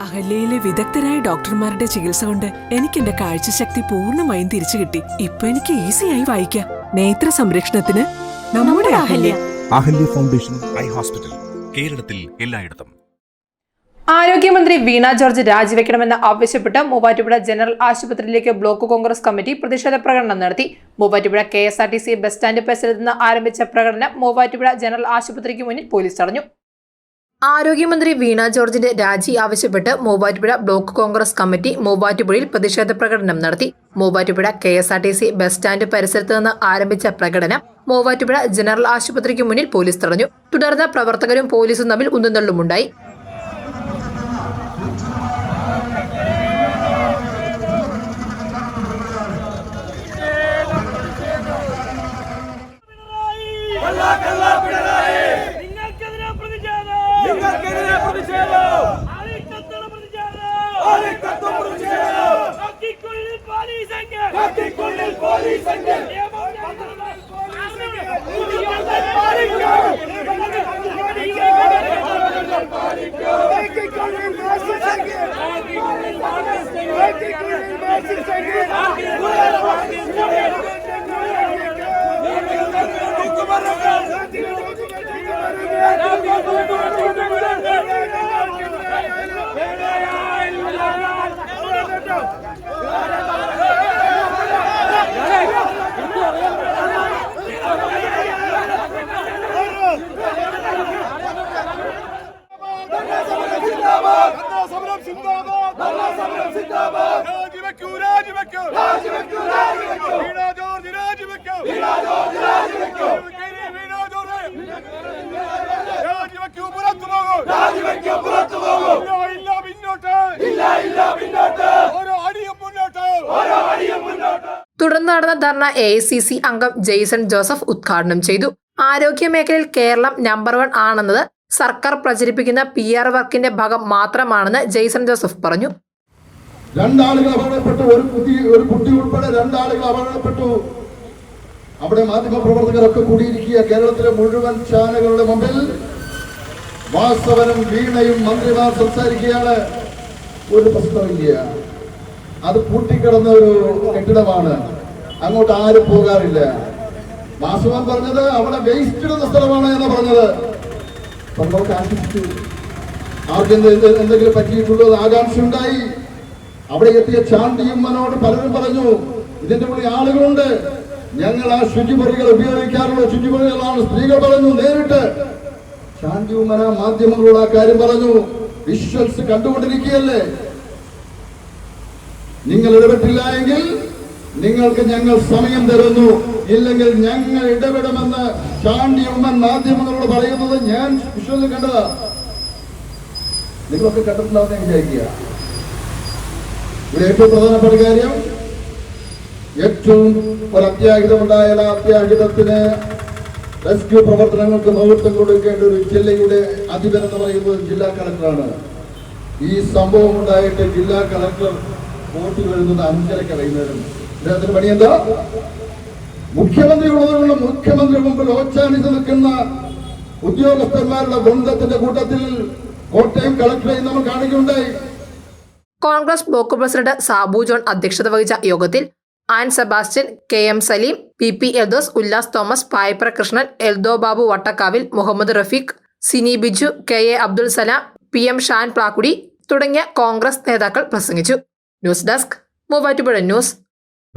അഹല്യയിലെ വിദഗ്ധരായ ഡോക്ടർമാരുടെ ചികിത്സ കൊണ്ട് എനിക്ക് എന്റെ കാഴ്ചശക്തി പൂർണമായും തിരിച്ചു കിട്ടി. ഇപ്പൊ എനിക്ക് ഈസിയായി വായിക്കാം. നേത്ര സംരക്ഷണത്തിന് നമ്മുടെ Ahalya. Ahalya foundation eye hospital കേരളത്തിൽ എല്ലായിടത്തും. ആരോഗ്യമന്ത്രി വീണ ജോർജ് രാജിവെക്കണമെന്ന് ആവശ്യപ്പെട്ട് മൂവാറ്റുപുഴ ജനറൽ ആശുപത്രിയിലേക്ക് ബ്ലോക്ക് കോൺഗ്രസ് കമ്മിറ്റി പ്രതിഷേധ പ്രകടനം നടത്തി. Muvattupuzha K S R T C bus stand പരിസരത്ത് നിന്ന് ആരംഭിച്ച പ്രകടനം മൂവാറ്റുപുഴ ജനറൽ ആശുപത്രിക്ക് മുന്നിൽ പോലീസ് തടഞ്ഞു. ആരോഗ്യമന്ത്രി വീണ ജോർജിന്റെ രാജി ആവശ്യപ്പെട്ട് മൂവാറ്റുപുഴ ബ്ലോക്ക് കോൺഗ്രസ് കമ്മിറ്റി മൂവാറ്റുപുഴയിൽ പ്രതിഷേധ പ്രകടനം നടത്തി. Muvattupuzha K S R T C bus stand പരിസരത്ത് നിന്ന് ആരംഭിച്ച പ്രകടനം മൂവാറ്റുപുഴ ജനറൽ ആശുപത്രിക്ക് മുന്നിൽ പോലീസ് തടഞ്ഞു. തുടർന്ന് പ്രവർത്തകരും പോലീസും തമ്മിൽ ഉന്തുന്തള്ളുമുണ്ടായി പോലീസ് എങ്കിൽ കത്തിക്കുള്ളിൽ പോലീസ് എങ്കിൽ തുടർന്ന് നടന്ന dharna A I C C അംഗം ജെയ്സൺ ജോസഫ് ഉദ്ഘാടനം ചെയ്തു. ആരോഗ്യ മേഖലയിൽ കേരളം നമ്പർ വൺ ആണെന്നത് സർക്കാർ പ്രചരിപ്പിക്കുന്ന പി ആർ വർക്കിന്റെ ഭാഗം മാത്രമാണെന്ന് ജെയ്സൺ ജോസഫ് പറഞ്ഞു. രണ്ടാളുകൾ അപകടപ്പെട്ടു. ഒരു കുട്ടി ഒരു കുട്ടി ഉൾപ്പെടെ രണ്ടാളുകൾ അപകടപ്പെട്ടു. അവിടെ മാധ്യമപ്രവർത്തകരൊക്കെ കൂടിയിരിക്കുക. കേരളത്തിലെ മുഴുവൻ ചാനലുകളുടെ മുമ്പിൽ വാസവനും വീണയും മന്ത്രിമാർ സംസാരിക്കുകയാണ്. ഒരു പ്രശ്നമില്ല അത് പൂട്ടിക്കിടന്ന ഒരു കെട്ടിടമാണ്. അങ്ങോട്ട് ആരും പോകാറില്ല. വാസവൻ പറഞ്ഞത് അവിടെ വേസ്റ്റ് ഇടുന്ന സ്ഥലമാണ് എന്ന് പറഞ്ഞത്. സംഭവം ആശിച്ചു ആർക്കും എന്ത് എന്ത് എന്തെങ്കിലും പറ്റിയിട്ടുള്ളത് ആകാംക്ഷയുണ്ടായി. അവിടെ എത്തിയ ചാണ്ടിയും മനോട് പലരും പറഞ്ഞു ഇതിന്റെ ഉള്ളിൽ ആളുകളുണ്ട്. ഞങ്ങൾ ആ ശുചിമുറികൾ ഉപയോഗിക്കാറുള്ള ശുചിമുറികളാണ്. സ്ത്രീകൾ പറഞ്ഞു നേരിട്ട്. ശാന്തിയുമ്മന മാധ്യമങ്ങളോട് ആ കാര്യം പറഞ്ഞു വിശ്വസ് കണ്ടുകൊണ്ടിരിക്കുകയല്ലേ? നിങ്ങൾ ഇടപെട്ടില്ല എങ്കിൽ നിങ്ങൾക്ക് ഞങ്ങൾ സമയം തരുന്നു. ഇല്ലെങ്കിൽ ഞങ്ങൾ ഇടപെടുമെന്ന് ചാണ്ടി ഉമ്മൻ മാധ്യമങ്ങളോട് പറയുന്നത് ഞാൻ വിഷ്വലിൽ കണ്ടതാ നിങ്ങളൊക്കെ കണ്ടിട്ടുണ്ടാവുന്ന വിചാരിക്കുക. ഇവിടെ ഏറ്റവും പ്രധാനപ്പെട്ട കാര്യം ഏറ്റവും ഒരു അത്യാഹിതമുണ്ടായ ആ അത്യാഹിതത്തിന് റെസ്ക്യൂ പ്രവർത്തനങ്ങൾക്ക് നേതൃത്വം കൊടുക്കേണ്ട ഒരു ജില്ലയുടെ അധിപൻ എന്ന് പറയുന്നത് ജില്ലാ കളക്ടറാണ്. ഈ സംഭവം ഉണ്ടായിട്ട് ജില്ലാ കളക്ടർ കോർട്ടിൽ വരുന്നത് അഞ്ചരക്ക് വൈകുന്നേരം അദ്ദേഹത്തിന് പണി എന്താ മുഖ്യമന്ത്രി ഉള്ളവരുള്ള മുഖ്യമന്ത്രി മുമ്പിൽ ഓച്ചാനിച്ച് നിൽക്കുന്ന ഉദ്യോഗസ്ഥന്മാരുടെ ബന്ധത്തിന്റെ കൂട്ടത്തിൽ കോട്ടയം കളക്ടറേ നമ്മൾ കാണുകയുണ്ടായി Congress block president Sabu John അധ്യക്ഷത വഹിച്ച യോഗത്തിൽ Ann Sebastian K M Saleem P P Eldhose Ullas Thomas Payapra Krishnan Eldho Babu Vattakkavil Muhammad Rafeeq Sini Biju K A Abdul Salam P M Shan Plakkudi തുടങ്ങിയ കോൺഗ്രസ് നേതാക്കൾ പ്രസംഗിച്ചു. News desk Muvattupuzha news.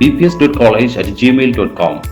bps.college at gmail.com.